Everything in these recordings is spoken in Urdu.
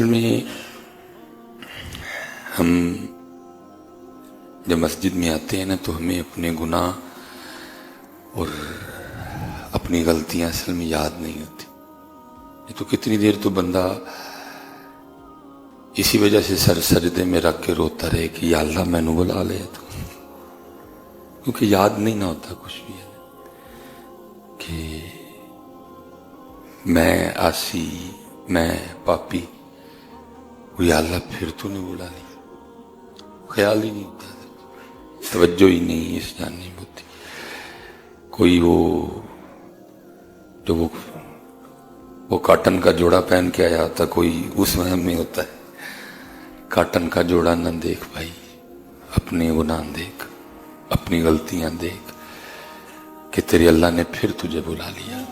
اصل میں ہم جب مسجد میں آتے ہیں نا تو ہمیں اپنے گناہ اور اپنی غلطیاں اصل میں یاد نہیں ہوتی۔ یہ تو کتنی دیر تو بندہ اسی وجہ سے سر سجدے میں رکھ کے روتا رہے کہ یا اللہ میں نے بلا لیا تو۔ کیونکہ یاد نہیں نہ ہوتا کچھ بھی۔ کہ میں آسی، میں پاپی یا اللہ پھر تو نہیں بلا لیا خیال ہی نہیں ہوتا توجہ ہی نہیں اس جاننے ہوتی کوئی وہ جو وہ وہ کاٹن کا جوڑا پہن کے آیا ہوتا کوئی اس وہم میں ہوتا ہے کاٹن کا جوڑا نہ دیکھ بھائی اپنے گناہ دیکھ اپنی غلطیاں دیکھ کہ تیرے اللہ نے پھر تجھے بلا لیا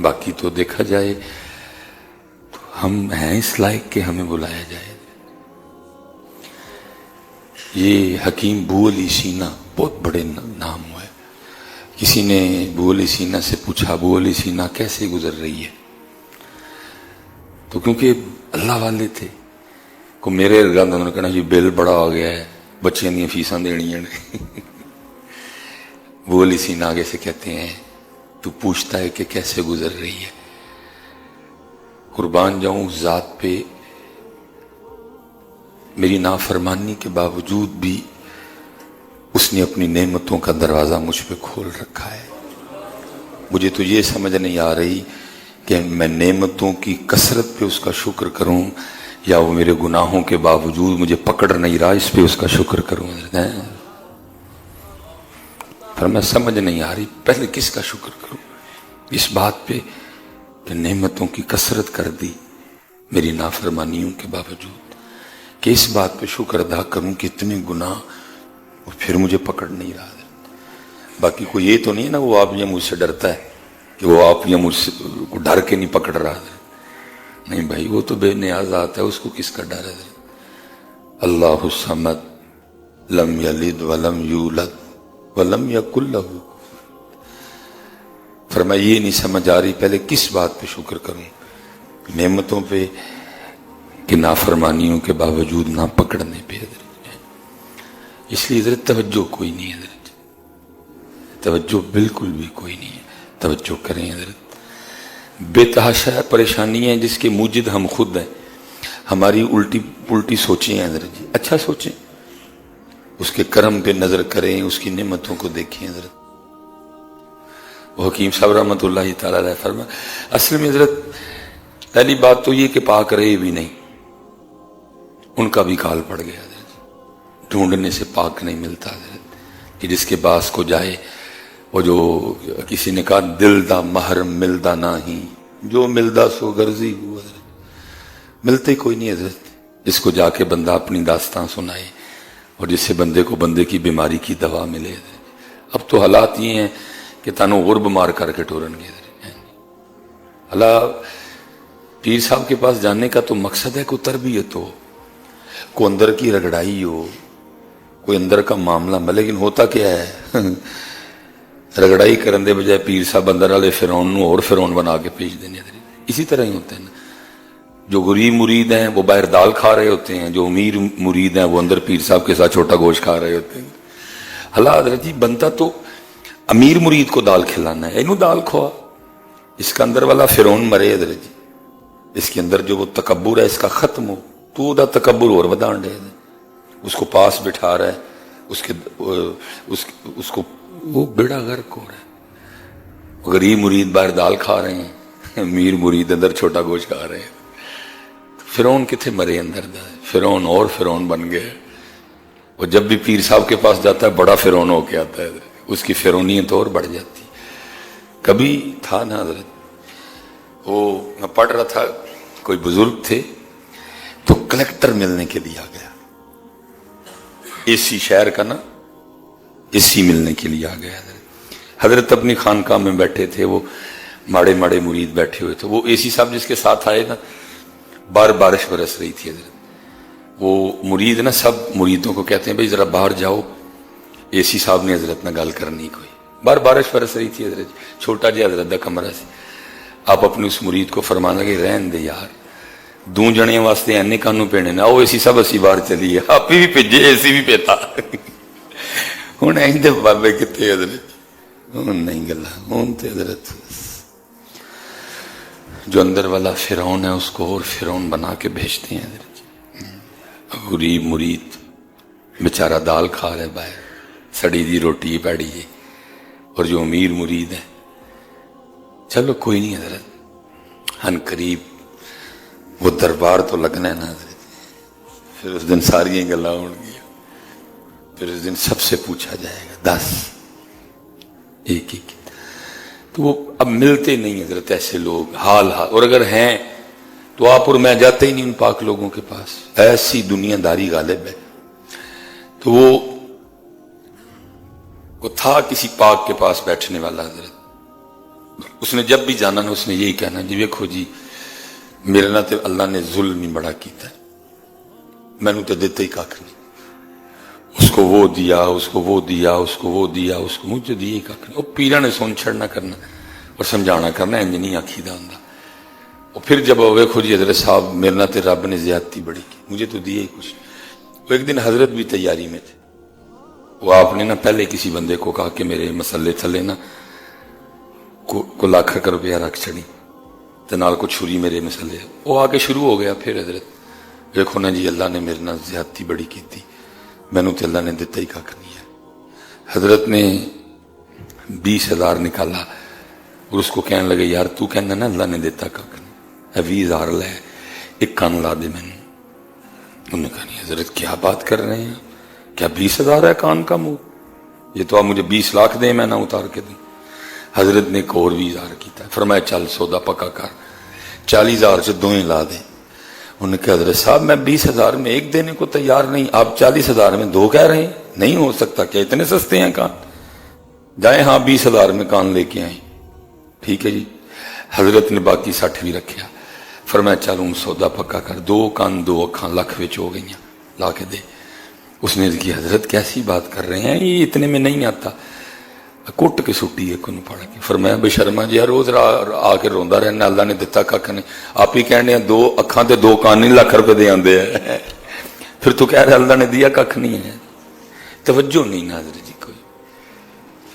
باقی تو دیکھا جائے ہم ہیں اس لائق کہ ہمیں بلایا جائے۔ یہ حکیم بو علی سینہ بہت بڑے نام ہوئے۔ کسی نے بو علی سینہ سے پوچھا، بو علی سینہ کیسے گزر رہی ہے؟ تو کیونکہ اللہ والے تھے، کو میرے ارگاند انہوں نے کہنا جی بل بڑا ہو گیا ہے، بچیاں دیا فیساں دینی ہیں۔ بو علی سینہ آگے سے کہتے ہیں، تو پوچھتا ہے کہ کیسے گزر رہی ہے؟ قربان جاؤں ذات پہ، میری نافرمانی کے باوجود بھی اس نے اپنی نعمتوں کا دروازہ مجھ پہ کھول رکھا ہے۔ مجھے تو یہ سمجھ نہیں آ رہی کہ میں نعمتوں کی کثرت پہ اس کا شکر کروں یا وہ میرے گناہوں کے باوجود مجھے پکڑ نہیں رہا، اس پہ اس کا شکر کروں۔ پر میں سمجھ نہیں آ رہی، پہلے کس کا شکر کروں؟ اس بات پہ کہ نعمتوں کی کثرت کر دی میری نافرمانیوں کے باوجود کہ اس بات پہ شکر ادا کروں کہ اتنے گناہ اور پھر مجھے پکڑ نہیں رہا باقی کوئی یہ تو نہیں ہے نا وہ آپ یہ مجھ سے ڈرتا ہے کہ وہ آپ یہ مجھ سے ڈر کے نہیں پکڑ رہا نہیں بھائی، وہ تو بے نیاز آتا ہے، اس کو کس کا ڈر ہے؟ اللہ السمد لم یلد ولم یولد ولم یکل لہو۔ فرمایا، یہ نہیں سمجھ آ رہی، پہلے کس بات پہ شکر کروں؟ نعمتوں پہ کہ نافرمانیوں کے باوجود نہ پکڑنے پہ اس لیے حضرت توجہ کوئی نہیں حضرت توجہ بالکل بھی کوئی نہیں ہے۔ توجہ کریں حضرت۔ بے تحاشا پریشانی ہے جس کے موجد ہم خود ہیں۔ ہماری الٹی پلٹی سوچیں ہیں حضرت جی اچھا سوچیں۔ اس کے کرم پہ نظر کریں، اس کی نعمتوں کو دیکھیں حضرت۔ وہ حکیم صاحب رحمۃ اللہ تعالی فرما اصل میں حضرت پہلی بات تو یہ کہ پاک رہے بھی نہیں، ان کا بھی کال پڑ گیا حضرت، ڈھونڈنے سے پاک نہیں ملتا حضرت، کہ جس کے پاس کو جائے، وہ جو کسی نے کہا دل دا محرم ملدا نہیں، جو ملدا سو غرضی ہو حضرت، ملتے کوئی نہیں حضرت، جس کو جا کے بندہ اپنی داستان سنائے، اور جس سے بندے کو بندے کی بیماری کی دوا ملے اب تو حالات یہ ہیں کہ تانوں غرب مار کر کے ٹورن گے جی۔ اللہ پیر صاحب کے پاس جانے کا تو مقصد ہے کوئی تربیت ہو کو اندر کی رگڑائی ہو، کوئی اندر کا معاملہ۔ میں لیکن ہوتا کیا ہے؟ رگڑائی کرن دے بجائے پیر صاحب اندر والے فرون نو اور فرون بنا کے پیش دینے اسی طرح ہی ہوتے ہیں۔ جو غریب مرید ہیں وہ باہر دال کھا رہے ہوتے ہیں، جو امیر مرید ہیں وہ اندر پیر صاحب کے ساتھ چھوٹا گوشت کھا رہے ہوتے ہیں۔ اللہ حضرت جی بنتا تو امیر مرید کو دال کھلانا ہے اینو دال کھوا۔ اس کا اندر والا فرون مرے حضرت جی۔ اس کے اندر جو وہ تکبر ہے اس کا ختم ہو۔ تو دا تکبر اور ودان دے اس کو پاس بٹھا رہا ہے۔ اس کے اس, اس کو وہ بیڑا غرق ہو رہا ہے۔ غریب مرید باہر دال کھا رہے ہیں۔ میر مرید اندر چھوٹا گوشت کھا رہے ہیں۔ فرون کتنے مرے اندر دا فرون اور فرون بن گئے۔ وہ جب بھی پیر صاحب کے پاس جاتا ہے بڑا فرون ہو کے آتا ہے اس کی فرونیت اور بڑھ جاتی۔ کبھی تھا نا حضرت، وہ میں پڑھ رہا تھا، کوئی بزرگ تھے، تو کلیکٹر ملنے کے لیے آ گیا۔ اے سی شہر کا نا اے سی ملنے کے لیے آ گیا۔ حضرت اپنی خانقاہ میں بیٹھے تھے، وہ ماڑے ماڑے مرید بیٹھے ہوئے تھے۔ وہ اے سی صاحب جس کے ساتھ آئے نا، بار بارش برس رہی تھی حضرت۔ وہ مرید نا، سب مریدوں کو کہتے ہیں، بھائی ذرا باہر جاؤ اے سی صاحب نے حضرت نہ گال کرنی کوئی۔ بار بارش برس رہی تھی حضرت، چھوٹا جی حضرت دا کمرہ سی۔ آپ اپنے اس مرید کو فرمانا کہ رہن دے یار دون جنے واسطے اینے کانوں پینے نہ او اے سی صاحب، اسی چلی ہے آپ بھی پیجے اے سی بھی پیتا۔ ہون این دے بابے کتے حضرت۔ ہون نہیں گلا۔ ہون تے حضرت۔ جو اندر والا فیرون ہے، اس کو اور فیرون بنا کے بھیجتے ہیں حضرت۔ غریب مرید بچارہ دال کھا رہے باہر۔ سڑی دی روٹی پیڑی جی اور جو امیر مرید ہے چلو کوئی نہیں حضرت۔ ہن قریب وہ دربار تو لگنا ہے نا حضرت۔ پھر اس دن ساری گلا ہون گیا۔ پھر اس دن سب سے پوچھا جائے گا۔ دس۔ ایک ایک۔ تو وہ اب ملتے نہیں حضرت ایسے لوگ۔ حال حال۔ اور اگر ہیں تو آپ اور میں جاتے ہی نہیں ان پاک لوگوں کے پاس۔ ایسی دنیا داری غالب ہے۔ تو وہ وہ تھا کسی پاک کے پاس بیٹھنے والا حضرت۔ اس نے جب بھی جانا نا اس نے یہی کہنا جی ویکو جی میرے نہ تے اللہ نے ظلم ہی بڑا کیتا ہے۔ میں نے تے دیتے ہی کھ نہیں۔ اس کو وہ دیا، اس کو وہ دیا، اس کو وہ دیا، اس کو مجھے دیے کھ نہیں۔ وہ پیرا نے سن چھڑنا کرنا اور سمجھانا کرنا، انج نہیں آخی دا ہوں اور پھر جب ویکو جی حضرت صاحب، میرے نہ تے رب نے زیادتی بڑی کی، مجھے تو دیے ہی کچھ۔ وہ ایک دن حضرت بھی تیاری میں تھے۔ وہ آپ نے نا پہلے کسی بندے کو کہا کہ میرے مسلے تھلے نا، کو لاکھ کر روپیہ رکھ چڑی تو نال کو چھری میرے مسلے وہ آ کے شروع ہو گیا پھر حضرت۔ دیکھو نا جی اللہ نے میرے نال زیادتی بڑی کی مینو تو اللہ نے دتا ہی کھ نہیں ہے۔ حضرت نے بیس ہزار نکالا۔ اور اس کو کہنے لگے، یار تو کہنا نا اللہ نے دیتا کھ نہیں۔ ہے ہزار لے، ایک کان لا دے میں نے انہوں نے کہا، نہیں حضرت، کیا بات کر رہے ہیں؟ کیا بیس ہزار ہے کان کا منہ یہ تو آپ مجھے بیس لاکھ دیں، میں نہ اتار کے دیں حضرت نے ایک اور بھی اظہار کیتا ہے۔ فرمایا، چل سودا پکا کر۔ چالیس ہزار سے دوئیں لا دیں۔ انہوں نے کہا، حضرت صاحب، میں بیس ہزار میں ایک دینے کو تیار نہیں، آپ چالیس ہزار میں دو کہہ رہے ہیں؟ نہیں ہو سکتا، کیا اتنے سستے ہیں کان؟ جائیں ہاں بیس ہزار میں کان لے کے آئیں۔ ٹھیک ہے جی۔ حضرت نے باقی سٹھ بھی رکھیا فرمایا، چل ہوں سودا پکا کر۔ دو کان، دو اکھان لکھ وچ ہو گئی لا کے دے۔ اس نے کی حضرت کیسی بات کر رہے ہیں؟ یہ اتنے میں نہیں آتا۔ کٹ کے سٹی ہے کنو پڑھا کے۔ فرمایا، بے شرما جی روز را آ کے روا رہنا، اللہ نے دتا کھ نہیں آپ ہی کہنے دو اکھاں دے دو کان نہیں، لاکھ روپے دے آندے ہیں۔ پھر تو کہہ رہا اللہ نے دیا کھ نہیں ہے۔ توجہ نہیں ناظر جی کوئی۔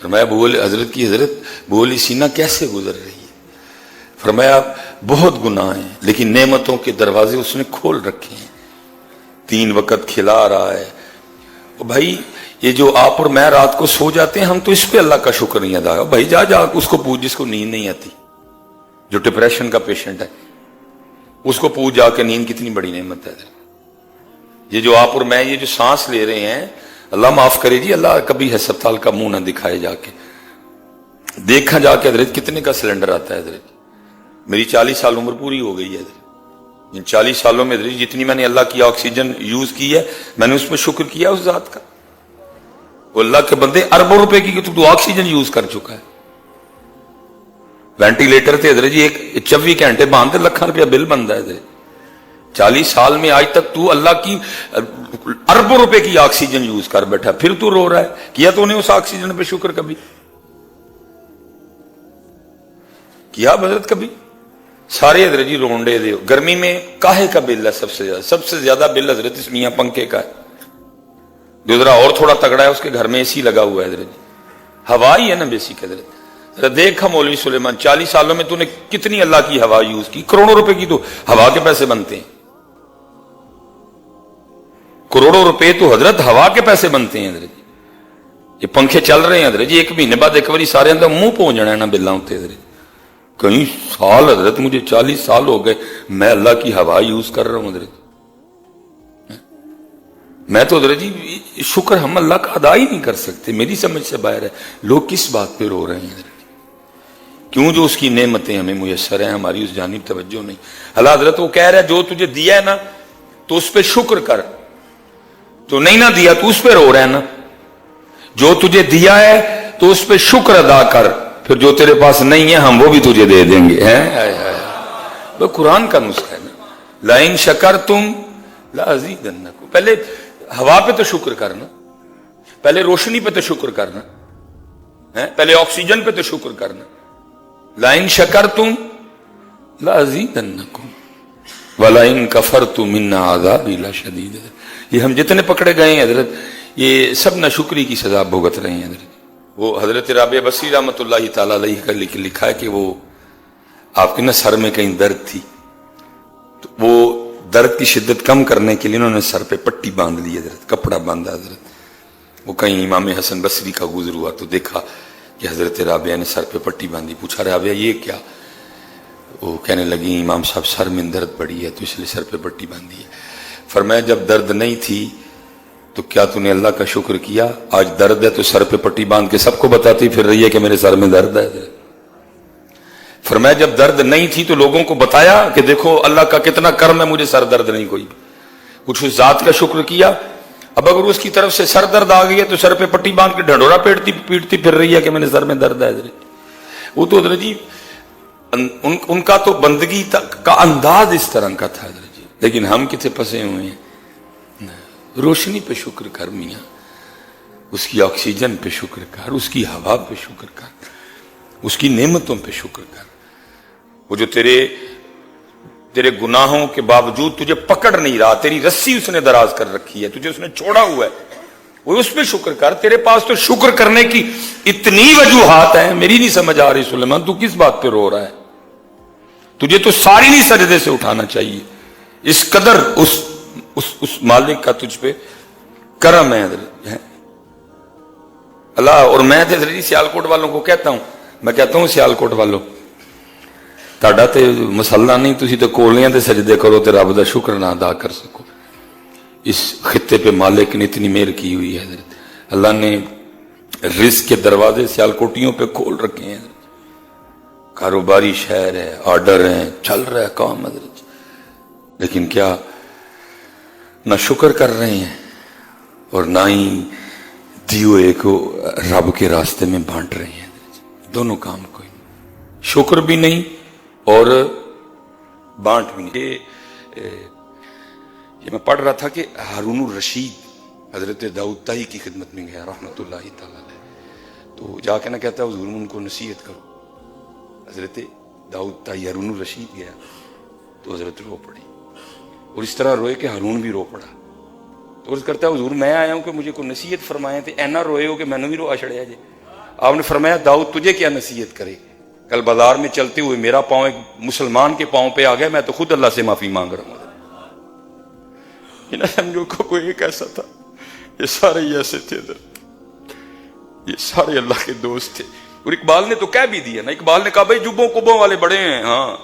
فرمایا، بول، حضرت کی حضرت بولی سینہ کیسے گزر رہی ہے؟ فرمایا، بہت گناہ ہیں، لیکن نعمتوں کے دروازے اس نے کھول رکھے ہیں۔ تین وقت کھلا رہا ہے بھائی، یہ جو آپ اور میں رات کو سو جاتے ہیں، ہم تو اس پہ اللہ کا شکر نہیں ادا بھائی، جا جا، اس کو پوچھ، جس کو نیند نہیں آتی۔ جو ڈپریشن کا پیشنٹ ہے، اس کو پوچھ جا کے نیند کتنی بڑی نعمت ہے۔ یہ جو آپ اور میں، یہ جو سانس لے رہے ہیں، اللہ معاف کرے جی اللہ کبھی ہسپتال کا منہ نہ دکھائے جا کے۔ دیکھا جا کے حضرت، کتنے کا سلنڈر آتا ہے حضرت۔ میری چالیس سال عمر پوری ہو گئی ہے حضرت۔ ان چالیس سالوں میں جتنی میں نے اللہ کی آکسیجن یوز کی ہے، میں نے اس میں شکر کیا اس ذات کا۔ وہ اللہ کے بندے اربوں روپے کی تو آکسیجن یوز کر چکا ہے۔ وینٹیلیٹر تھے حضرت جی ایک چوبیس گھنٹے باندھتے لکھا روپیہ بل بنتا ہے چالیس سال میں آج تک تو اللہ کی اربوں روپے کی آکسیجن یوز کر بیٹھا پھر تو رو رہا ہے۔ کیا تو نے اس آکسیجن پہ شکر کبھی؟ کیا حضرت کبھی؟ سارے حضرت جی رونڈے دے گرمی میں کاہے کا بل ہے سب سے زیادہ؟ سب سے زیادہ بل حضرت اس میاں پنکھے کا ہے۔ جو ذرا اور تھوڑا تگڑا ہے، اس کے گھر میں اے سی لگا ہوا ہے حضرت جی۔ ہوا ہی ہے نا بیسک حضرت۔ دیکھا مولوی سلیمان، چالیس سالوں میں تو نے کتنی اللہ کی ہوا یوز کی؟ کروڑوں روپے کی تو ہوا کے پیسے بنتے ہیں۔ کروڑوں روپے تو حضرت ہوا کے پیسے بنتے ہیں حضرت جی۔ یہ پنکھے چل رہے ہیں حضرت جی ایک مہینے بعد ایک باری سارے اندر منہ پہنچ جانا ہے نا بلوں ہوتے حضرت جی۔ کئی سال حضرت مجھے چالیس سال ہو گئے، میں اللہ کی ہوا یوز کر رہا ہوں حضرت۔ میں تو حضرت جی شکر ہم اللہ کا ادا ہی نہیں کر سکتے، میری سمجھ سے باہر ہے۔ لوگ کس بات پہ رو رہے ہیں؟ حضرت کیوں جو اس کی نعمتیں ہمیں میسر ہیں، ہماری اس جانب توجہ نہیں۔ اللہ حضرت وہ کہہ رہا ہے، جو تجھے دیا ہے نا، تو اس پہ شکر کر۔ جو نہیں نہ دیا، تو اس پہ رو رہا ہے نا۔ جو تجھے دیا ہے، تو اس پہ شکر ادا کر۔ پھر جو تیرے پاس نہیں ہے، ہم وہ بھی تجھے دے دیں گے وہ قرآن کا نسخہ ہے لائن شکر تم پہلے ہوا پہ تو شکر کرنا، پہلے روشنی پہ تو شکر کرنا پہلے آکسیجن پہ تو شکر کرنا۔ لائن شکر تم لازید ولائن کفر تم آزاد شدید یہ ہم جتنے پکڑے گئے ہیں، حضرت، یہ سب نہ شکری کی سزا بھگت رہے ہیں، حضرت۔ وہ حضرت رابع بسی رحمۃ اللہ تعالیٰ علیہ کا لکھا ہے کہ وہ آپ کے نا سر میں کہیں درد تھی۔ تو وہ درد کی شدت کم کرنے کے لیے انہوں نے سر پہ پٹی باندھ لی، حضرت کپڑا باندھا، حضرت۔ وہ کہیں امام حسن بصری کا گزر ہوا تو دیکھا کہ حضرت رابعہ نے سر پہ پٹی باندھی۔ پوچھا، رابعہ، یہ کیا؟ وہ کہنے لگی، امام صاحب، سر میں درد بڑی ہے، تو اس لیے سر پہ پٹی باندھی ہے۔ فرمایا، جب درد نہیں تھی تو کیا تو نے اللہ کا شکر کیا؟ آج درد ہے تو سر پہ پٹی باندھ کے سب کو بتاتی پھر رہی ہے کہ میرے سر میں درد ہے۔ فرمایا جب درد نہیں تھی تو لوگوں کو بتایا کہ دیکھو اللہ کا کتنا کرم ہے مجھے سر درد نہیں کوئی۔ کچھ اس ذات کا شکر کیا۔ اب اگر اس کی طرف سے سر درد آ گئی ہے تو سر پہ پٹی باندھ کے ڈھنڈورا پیٹتی پیٹتی پھر رہی ہے کہ میرے سر میں درد ہے۔ وہ تو حضرت جی ان, ان کا تو بندگی کا انداز اس طرح کا تھا۔ جی لیکن ہم کتنے پھنسے ہوئے ہیں۔ روشنی پہ شکر کر میاں، اس کی آکسیجن پہ شکر کر، اس کی ہوا پہ شکر کر، اس کی نعمتوں پہ شکر کر۔ وہ جو تیرے تیرے گناہوں کے باوجود تجھے پکڑ نہیں رہا، تیری رسی اس نے دراز کر رکھی ہے، تجھے اس نے چھوڑا ہوا ہے، وہ اس پہ شکر کر۔ تیرے پاس تو شکر کرنے کی اتنی وجوہات ہیں، میری نہیں سمجھ آ رہی سلیمان، تو کس بات پہ رو رہا ہے؟ تجھے تو ساری نہیں سجدے سے اٹھانا چاہیے۔ اس قدر اس اس اس مالک کا تجھ پہ کرم ہے اللہ، اور میں تو حضرت جی سیالکوٹ والوں کو کہتا ہوں، میں کہتا ہوں سیالکوٹ والوں ਤੁਹਾਡਾ ਤੇ ਮਸਲਾ ਨਹੀਂ ਤੁਸੀਂ ਤੇ ਕੋਲੀਆਂ ਤੇ سجدے کرو ਤੇ رب ਦਾ شکر نہ ادا کر سکو۔ اس خطے پہ مالک نے اتنی مہر کی ہوئی ہے حضرت۔ اللہ نے رزق کے دروازے سیال کوٹیوں پہ کھول رکھے ہیں۔ حضرت کاروباری شہر ہے، آرڈر ہیں، چل رہا ہے کام حضرت۔ لیکن کیا نہ شکر کر رہے ہیں اور نہ ہی دیو ایک رب کے راستے میں بانٹ رہے ہیں۔ دونوں کام کوئی نہیں۔ شکر بھی نہیں اور بانٹ بھی نہیں۔ یہ میں پڑھ رہا تھا کہ ہارون الرشید حضرت داؤد تائی کی خدمت میں گیا، رحمت اللہ تعالیٰ تو جا کے نہ کہتا ہے حضور ان کو نصیحت کرو۔ حضرت داؤد تائی ہارون الرشید گیا تو حضرت رو پڑی اور اس طرح روئے کہ ہارون بھی رو پڑا۔ تو عرض کرتا ہے حضور میں آیا ہوں کہ مجھے کوئی نصیحت فرمائے تھے اینا روئے ہو کہ میں نے بھی رو چھڑیا جی آپ نے فرمایا، داؤد تجھے کیا نصیحت کرے؟ کل بازار میں چلتے ہوئے میرا پاؤں ایک مسلمان کے پاؤں پہ آ گیا، میں تو خود اللہ سے معافی مانگ رہا ہوں۔ یہ نہ سمجھو کو کوئی ایک ایسا تھا، یہ سارے ہی ایسے تھے ادھر۔ یہ سارے اللہ کے دوست تھے۔ اور اقبال نے تو کہہ بھی دیا نا، اقبال نے کہا، بھائی، جبوں کبوں والے بڑے ہیں ہاں۔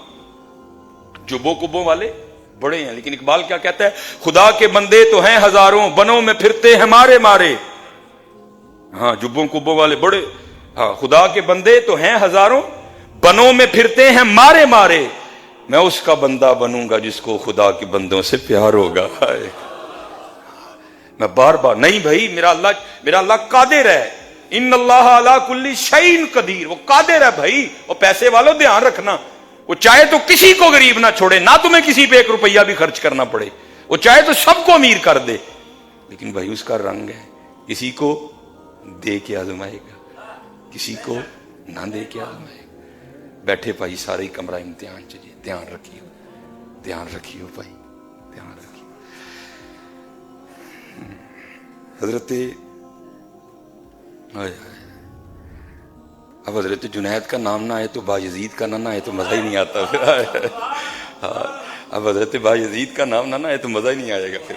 جبوں کبوں والے بڑے ہیں، لیکن اقبال کیا کہتا ہے؟ خدا کے بندے تو ہیں ہزاروں، بنوں میں پھرتے ہیں مارے مارے۔ ہاں جبوں کبوں والے بڑے۔ ہاں خدا کے بندے تو ہیں ہزاروں، بنوں میں پھرتے ہیں مارے مارے۔ میں اس کا بندہ بنوں گا جس کو خدا کے بندوں سے پیار ہوگا۔ میں بار بار، نہیں بھائی، میرا اللہ میرا اللہ قادر ہے۔ ان اللہ کلی شعین قدیر۔ وہ قادر ہے بھائی وہ پیسے والوں دھیان رکھنا۔ وہ چاہے تو کسی کو غریب نہ چھوڑے، نہ تمہیں کسی پہ ایک روپیہ بھی خرچ کرنا پڑے۔ وہ چاہے تو سب کو امیر کر دے۔ لیکن بھائی، اس کا رنگ ہے۔ کسی کو دے کے آزمائے گا۔ کسی کو نہ دے کے آزمائے گا۔ بیٹھے بھائی، سارے کمرہ امتحان چلیے۔ دھیان رکھیے۔ دھیان رکھیے بھائی۔ دھیان رکھیے۔ حضرت آئے آئے اب حضرت جنید کا نام نہ آئے تو باجزید کا نہ آئے تو مزہ ہی نہیں آتا پھر۔ ہاں۔ اب حضرت باجزید کا نام نہ آئے تو مزہ ہی نہیں آئے گا پھر۔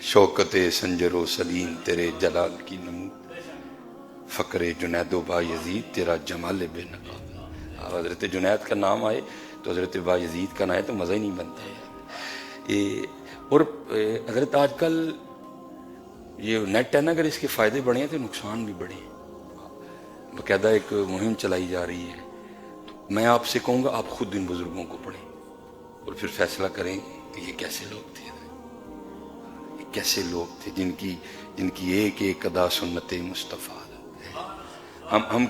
شوکت سنجر و سلیم، تیرے جلال کی نمود۔ فقر جنید و با یزید، تیرا جمال بے نقاب۔ حضرت جنید کا نام آئے تو حضرت با یزید کا نہ آئے تو مزہ ہی نہیں بنتا۔ یہ اور حضرت آج کل یہ نیٹ ہے نا، اگر اس کے فائدے بڑھے ہیں تو نقصان بھی بڑھے۔ ہیں باقاعدہ ایک مہم چلائی جا رہی ہے۔ میں آپ سے کہوں گا آپ خود ان بزرگوں کو پڑھیں اور پھر فیصلہ کریں کہ یہ کیسے لوگ تھے۔ یہ کیسے لوگ تھے جن کی جن کی ایک ایک ادا سنت مصطفیٰ۔ ہم ہم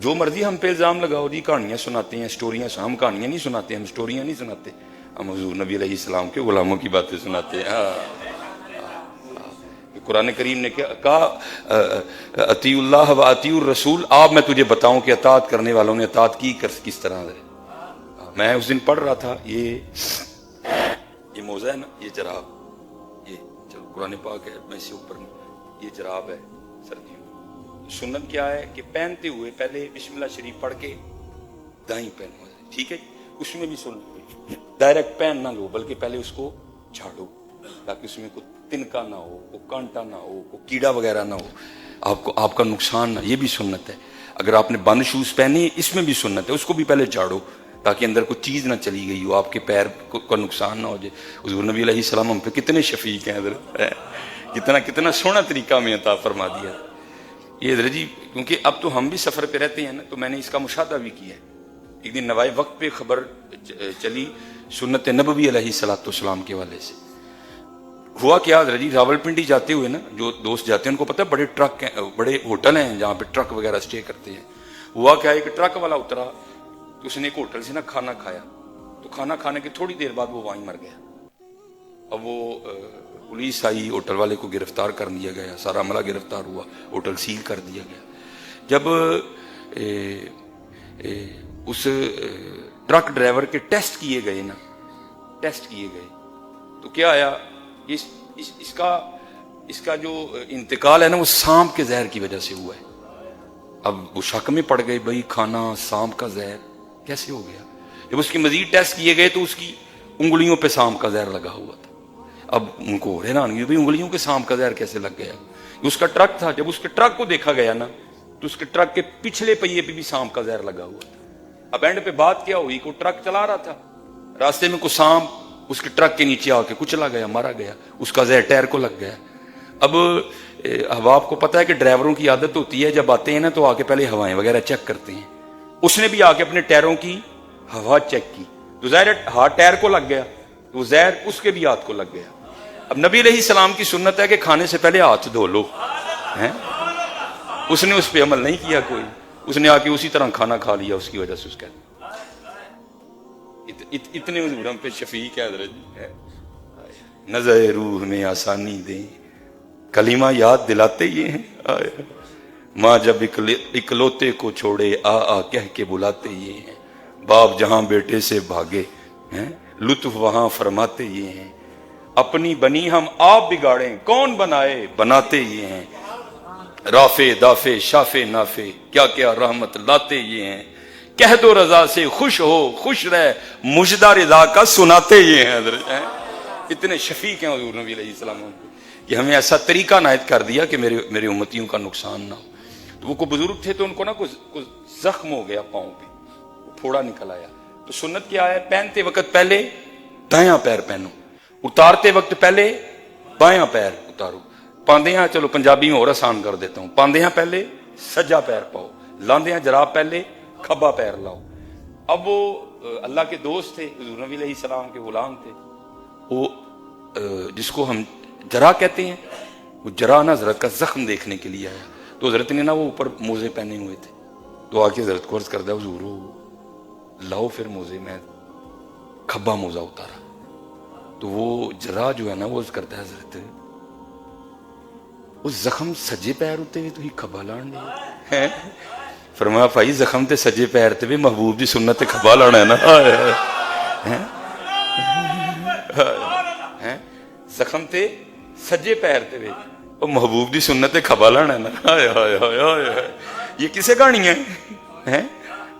جو مرضی ہم پہ الزام لگاؤ جی کہانیاں سناتے ہیں سٹوریاں ہم کہانیاں نہیں سناتے، ہم سٹوریاں نہیں سناتے۔ ہم حضور نبی علیہ السلام کے غلاموں کی باتیں سناتے ہیں۔ ہاں۔ قرآن کریم نے کہا عطی اللہ و عطی الرسول، آپ میں تجھے بتاؤں کہ اطاعت کرنے والوں نے اطاعت کی کس طرح ہے؟ میں اس دن پڑھ رہا تھا، یہ یہ موزہ ہے نا، یہ جراب، یہ چلو قرآن پاک ہے، میں اسے اوپر، یہ جراب ہے، سردیوں سنت کیا ہے کہ پہنتے ہوئے پہلے بسم اللہ شریف پڑھ کے دائیں پہنو ٹھیک ہے؟ اس میں بھی سنت ڈائریکٹ پہن نہ لو، بلکہ پہلے اس کو جھاڑو، تاکہ اس میں کوئی تنکا نہ ہو، کو کانٹا نہ ہو، کو کیڑا وغیرہ نہ ہو، آپ کو، آپ کا نقصان نہ، یہ بھی سنت ہے۔ اگر آپ نے بند شوز پہنے اس میں بھی سنت ہے۔ اس کو بھی پہلے چاڑو تاکہ اندر کوئی چیز نہ چلی گئی ہو، آپ کے پیر کا نقصان نہ ہو جائے۔ حضور نبی علیہ السلام ہم پہ کتنے شفیق ہیں ادھر کتنا کتنا سونا طریقہ میں عطا فرما دیا۔ یہ حضرت جی کیونکہ اب تو ہم بھی سفر پہ رہتے ہیں نا، تو میں نے اس کا مشاہدہ بھی کیا ہے۔ ایک دن نوائے وقت پہ خبر چلی سنت نبوی علیہ صلاحت والسلام کے والے سے۔ ہوا کیا رجی راول پنڈی جاتے ہوئے نا، جو دوست جاتے ہیں، ان کو پتا ہے، بڑے ٹرک ہیں، بڑے ہوٹل ہیں جہاں پہ ٹرک وغیرہ اسٹے کرتے ہیں۔ ہوا کیا، ایک ٹرک والا اترا تو اس نے ایک ہوٹل سے نا کھانا کھایا۔ تو کھانا کھانے کے تھوڑی دیر بعد وہ وہیں مر گیا۔ اب وہ پولیس آئی، ہوٹل والے کو گرفتار کر دیا گیا، سارا عملہ گرفتار ہوا، ہوٹل سیل کر دیا گیا۔ جب اے اے اس ٹرک ڈرائیور کے ٹیسٹ کیے گئے نا، ٹیسٹ کیے گئے۔ تو کیا آیا؟ اس اس, اس کا اس کا جو انتقال ہے نا وہ سانپ کے زہر کی وجہ سے ہوا ہے۔ اب وہ شک میں پڑ گئے بھائی کھانا سانپ کا زہر کیسے ہو گیا؟ جب اس کی مزید ٹیسٹ کیے گئے تو اس کی انگلیوں پہ سانپ کا زہر لگا ہوا تھا۔ اب ان کو حیرانگی ہوئی انگلیوں کے سانپ کا زہر کیسے لگ گیا؟ اس کا ٹرک تھا جب اس کے ٹرک کو دیکھا گیا نا تو اس کے ٹرک کے پچھلے پہیے پہ بھی سانپ کا زہر لگا ہوا تھا۔ اب اینڈ پہ بات کیا ہوئی؟ کو ٹرک چلا رہا تھا۔ راستے میں کو سانپ اس کے ٹرک کے نیچے آ کے کچلا گیا مارا گیا، اس کا زہر ٹائر کو لگ گیا۔ اب احباب کو پتا ہے کہ ڈرائیوروں کی عادت ہوتی ہے، جب آتے ہیں نا تو آ کے پہلے ہوائیں وغیرہ چیک کرتے ہیں۔ اس نے بھی آ کے اپنے ٹائروں کی ہوا چیک کی۔ تو زہر ہاتھ ٹائر کو لگ گیا، تو زہر اس کے بھی ہاتھ کو لگ گیا۔ اب نبی علیہ السلام کی سنت ہے کہ کھانے سے پہلے ہاتھ دھو لو اس نے اس پہ عمل نہیں کیا کوئی۔ اس نے آ کے اسی طرح کھانا کھا لیا، اس کی وجہ سے اس کا۔ اتنے حضور ہم پہ شفیق ہے حضرت جی۔ نظر روح میں آسانی دیں۔ کلمہ یاد دلاتے یہ ہیں۔ ماں جب اکلوتے کو چھوڑے، آ آ، کہہ کے بلاتے یہ ہیں۔ باپ جہاں بیٹے سے بھاگے، ہیں۔ لطف وہاں فرماتے یہ ہیں۔ اپنی بنی ہم آپ بگاڑیں، کون بنائے؟ بناتے یہ ہیں۔ رافے دافے شافے نافے کیا کیا رحمت لاتے یہ ہیں۔ کہہ دو رضا سے، خوش ہو، خوش رہ۔ مجدہ رضا کا سناتے یہ ہیں حضرت اتنے شفیق ہیں حضور نبی علیہ السلام کہ ہمیں ایسا طریقہ نائد کر دیا کہ میرے میرے امتیوں کا نقصان نہ ہو۔ تو وہ کو بزرگ تھے تو ان کو نا کچھ زخم ہو گیا پاؤں پہ پھوڑا نکل آیا۔ تو سنت کیا ہے؟ پہنتے وقت پہلے دایاں پیر پہنو، اتارتے وقت پہلے بایاں پیر اتارو۔ پاندے ہاں چلو پنجابی میں اور آسان کر دیتا ہوں۔ پاندے ہاں پہلے سجا پیر پاؤ، لاندیاں جراب پہلے کھبا پیر لاؤ۔ اب وہ اللہ کے دوست تھے، حضور نبی علیہ السلام کے غلام تھے۔ وہ جس کو ہم جرا کہتے ہیں، وہ جرا نا حضرت کا زخم دیکھنے کے لیے آیا۔ تو حضرت نے نا وہ اوپر موزے پہنے ہوئے تھے۔ تو آ کے حضرت کو عرض کردہ، حضور ہو لاؤ پھر موزے، میں کھبا موزہ اتارا۔ تو وہ جرا جو ہے نا، وہ عرض کرتا ہے حضرت اس زخم سجے پیر ہوتے ہوئے تو ہی کھبا لان ہے ਫਰਮਾਇਆ ਭਾਈ ਜ਼ਖਮ ਤੇ ਸੱਜੇ ਪੈਰ ਤੇ ਵੀ ਮਹਬੂਬ ਦੀ ਸੁਨਨਤ ਤੇ ਖੱਬਾ ਲਾਣਾ ਹੈ ਨਾ। ਹੈ ਜ਼ਖਮ ਤੇ ਸੱਜੇ ਪੈਰ ਤੇ ਵੀ ਉਹ ਮਹਬੂਬ ਦੀ ਸੁਨਨਤ ਤੇ ਖੱਬਾ ਲਾਣਾ ਹੈ ਨਾ। ਹਾਏ ਹਾਏ ਹਾਏ ਹਾਏ ਇਹ ਕਿਸੇ ਕਹਾਣੀ ਹੈ? ਹੈ?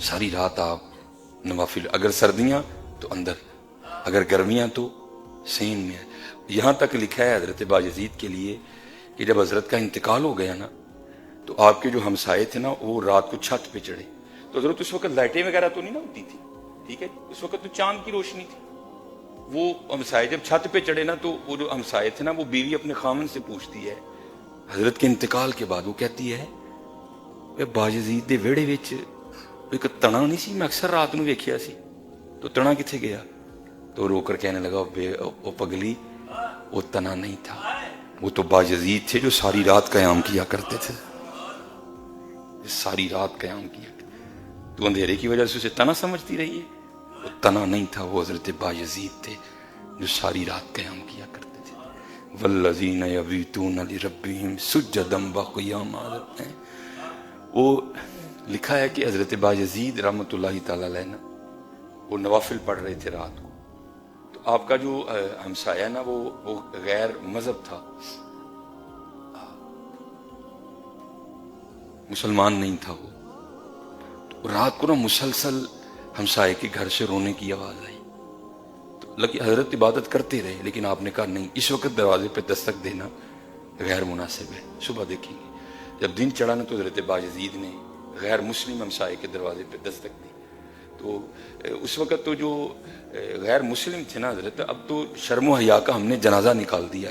ساری رات آپ نوافل، اگر سردیاں تو اندر، اگر گرمیاں تو سین میں یہاں تک لکھا ہے حضرت باجزید کے لیے کہ جب حضرت کا انتقال ہو گیا نا، تو آپ کے جو ہمسائے تھے نا، وہ رات کو چھت پہ چڑھے۔ تو حضرت اس وقت لائٹیں وغیرہ تو نہیں نا ہوتی تھی ٹھیک ہے؟ اس وقت تو چاند کی روشنی تھی۔ وہ ہمسائے جب چھت پہ چڑھے نا، تو وہ جو ہمسائے تھے نا، وہ بیوی اپنے خامن سے پوچھتی ہے، حضرت کے انتقال کے بعد وہ کہتی ہے باجزید دے ویڑے وچ ایک ਤਣਾ نہیں سی میں اکثر رات ਨੂੰ ਵੇਖਿਆ سی تو ਤਣਾ کتے گیا تو رو کر کہنے لگا وہ پگلی وہ تنا نہیں تھا وہ تو باجزید تھے جو ساری رات قیام کیا کرتے تھے ساری رات قیام کیا تو اندھیرے کی وجہ سے اسے تنا سمجھتی رہی ہے وہ تنا نہیں تھا وہ حضرت باجزید تھے جو ساری رات قیام کیا کرتے تھے والذین یبیتون لربہم سجدن بقیام عادت وہ لکھا ہے کہ حضرت باجزید رحمت اللہ تعالی لینا وہ نوافل پڑھ رہے تھے رات کو۔ تو آپ کا جو ہمسایا نا، وہ وہ غیر مذہب تھا۔ مسلمان نہیں تھا وہ۔ تو رات کو نا مسلسل ہمسائے کے گھر سے رونے کی آواز آئی۔ تو لگی حضرت عبادت کرتے رہے، لیکن آپ نے کہا نہیں، اس وقت دروازے پہ دستک دینا غیر مناسب ہے، صبح دیکھیں گے۔ جب دن چڑھا نا تو حضرت باجزید نے غیر مسلم ہمسائے کے دروازے پہ دستک دی۔ تو اس وقت تو جو غیر مسلم تھے نا حضرت، اب تو شرم و حیا کا ہم نے جنازہ نکال دیا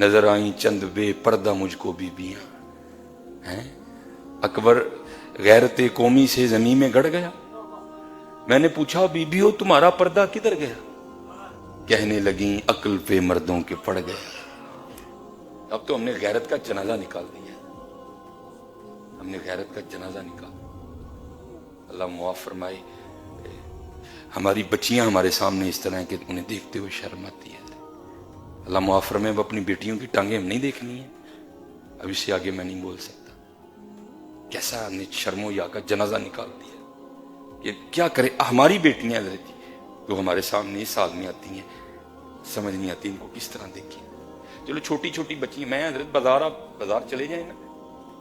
نظر آئیں چند بے پردہ مجھ کو بی بیاں اکبر غیرت قومی سے زمین میں گڑ گیا۔ میں نے پوچھا بی بی ہو، تمہارا پردہ کدھر گیا؟ کہنے لگیں، عقل پہ مردوں کے پڑ گئے۔ اب تو ہم نے غیرت کا جنازہ نکال دیا۔ ہم نے غیرت کا جنازہ نکالا۔ اللہ معاف فرمائے۔ ہماری بچیاں ہمارے سامنے اس طرح ہیں کہ انہیں دیکھتے ہوئے شرم آتی ہے۔ اللہ معاف فرمائے اب اپنی بیٹیوں کی ٹانگیں ہم نہیں دیکھنی ہیں۔ اب اس سے آگے میں نہیں بول سکتا۔ کیسا نے شرم و یا کا جنازہ نکال دیا کہ کیا کرے؟ ہماری بیٹیاں رہتی جی، جو ہمارے سامنے اس سال میں آتی ہیں۔ سمجھ نہیں آتی ان کو کس طرح دیکھیں۔ چلو چھوٹی چھوٹی بچی میں حضرت بازار، آپ بازار چلے جائیں نا۔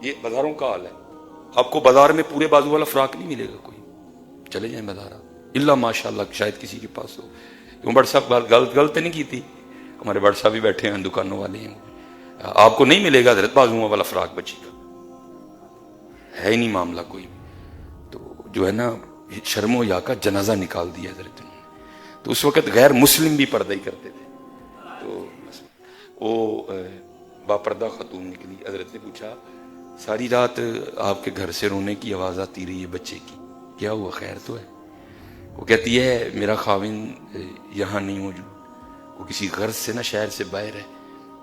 یہ بازاروں کا حال ہے۔ آپ کو بازار میں پورے بازو والا فراق نہیں ملے گا کوئی۔ چلے جائیں بازار اللہ ماشاء اللہ شاید کسی کے پاس ہو۔ کیوں بٹ صاحب بات غلط غلط نہیں کی تھی؟ ہمارے بٹ صاحب بھی بیٹھے ہیں، دکانوں والے ہیں۔ آپ کو نہیں ملے گا حضرت بازو والا فراق بچی کا؟ ہے ہی نہیں معاملہ کوئی۔ تو جو ہے نا شرم و یا کا جنازہ نکال دیا حضرت نے۔ تو اس وقت غیر مسلم بھی پردہ ہی کرتے تھے۔ تو وہ با پردہ خاتون نکلی۔ حضرت نے پوچھا ساری رات آپ کے گھر سے رونے کی آواز آتی رہی ہے بچے کی۔ کیا ہوا؟ خیر تو ہے۔ وہ کہتی ہے، میرا خاوند یہاں نہیں موجود وہ کسی غرض سے نہ شہر سے باہر ہے۔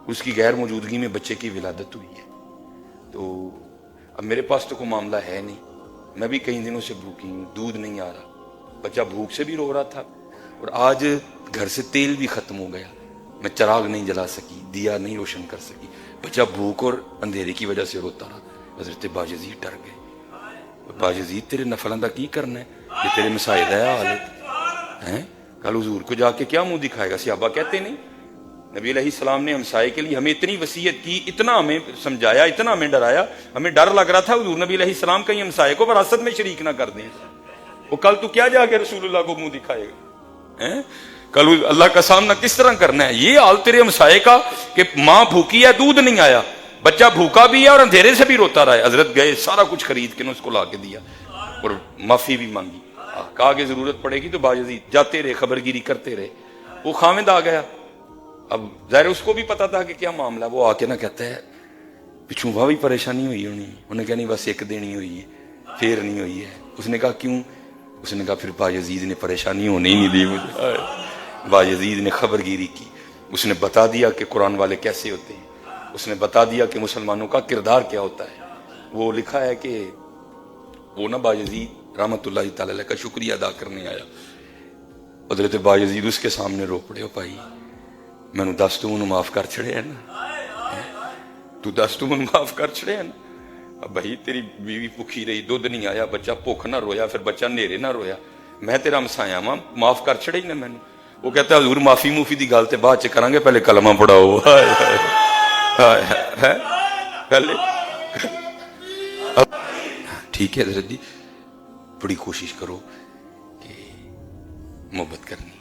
اس کی غیر موجودگی میں بچے کی ولادت ہوئی ہے۔ تو اب میرے پاس تو کوئی معاملہ ہے نہیں۔ میں بھی کئی دنوں سے بھوکی ہوں، دودھ نہیں آ رہا۔ بچہ بھوک سے بھی رو رہا تھا اور آج گھر سے تیل بھی ختم ہو گیا۔ میں چراغ نہیں جلا سکی، دیا نہیں روشن کر سکی۔ بچہ بھوک اور اندھیرے کی وجہ سے روتا رہا۔ حضرت باجزید ڈر گئے۔ باجزید تیرے نفلاں دا کی کرنا ہے؟ یہ تیرے مسائد ہے حالت ہیں؟ کل حضور کو جا کے کیا منہ دکھائے گا؟ صحابہ کہتے نہیں۔ نبی علیہ السلام نے ہمسائے کے لیے ہمیں اتنی وسیعت کی، اتنا ہمیں سمجھایا، اتنا ہمیں ڈرایا۔ ہمیں ڈر لگ رہا تھا حضور نبی علیہ السلام کہیں ہمسائے کو وراثت میں شریک نہ کر دیں۔ وہ کل تو کیا جا کے رسول اللہ کو منہ دکھائے گا؟ کل اللہ کا سامنا کس طرح کرنا ہے؟ یہ آل تیرے مسائے کا کہ ماں بھوکی ہے، دودھ نہیں آیا۔ بچہ بھوکا بھی ہے اور اندھیرے سے بھی روتا رہا ہے۔ حضرت گئے، سارا کچھ خرید کے نے اس کو لا کے دیا اور معافی بھی مانگی۔ کہا کہ ضرورت پڑے گی تو باجزید جاتے رہے خبر گیری کرتے رہے۔ وہ خامد آ گیا۔ اب ظاہر اس کو بھی پتا تھا کہ کیا معاملہ وہ آ کے نہ کہتا ہے، پچھوں واہ بھی پریشانی ہوئی ہونی انہیں کہا، نہیں، بس ایک دینی ہوئی ہے، پھر نہیں ہوئی ہے۔ اس نے کہا، کیوں؟ اس نے کہا، پھر باجزید نے پریشانی ہونے ہی نہیں دی مجھے۔ با یزید نے خبر گیری کی۔ اس نے بتا دیا کہ قرآن والے کیسے ہوتے ہیں۔ اس نے بتا دیا کہ مسلمانوں کا کردار کیا ہوتا ہے۔ وہ لکھا ہے کہ وہ نہ با یزید رحمۃ اللہ تعالی کا شکریہ ادا کرنے آیا۔ حضرت با یزید اس کے سامنے رو پڑے ہو پائی میں نے دس تم معاف کر چھڑے ہیں نا۔ تو دس تم معاف کر چھڑے ہیں نا۔ اب بھائی، تیری بیوی پکھی رہی، دودھ نہیں آیا، بچہ بھوک نہ رویا، پھر بچہ نیرے نہ رویا۔ میں تیرا مسایا ماں، معاف کر چھڑے ہی نا میں نے وہ کہتا ہے، حضور، معافی موفی دی گل تے بعد چ کریں گے پہلے کلمہ پڑھاؤ. پہلے۔ ٹھیک ہے حضرت جی بڑی کوشش کرو کہ محبت کرنی۔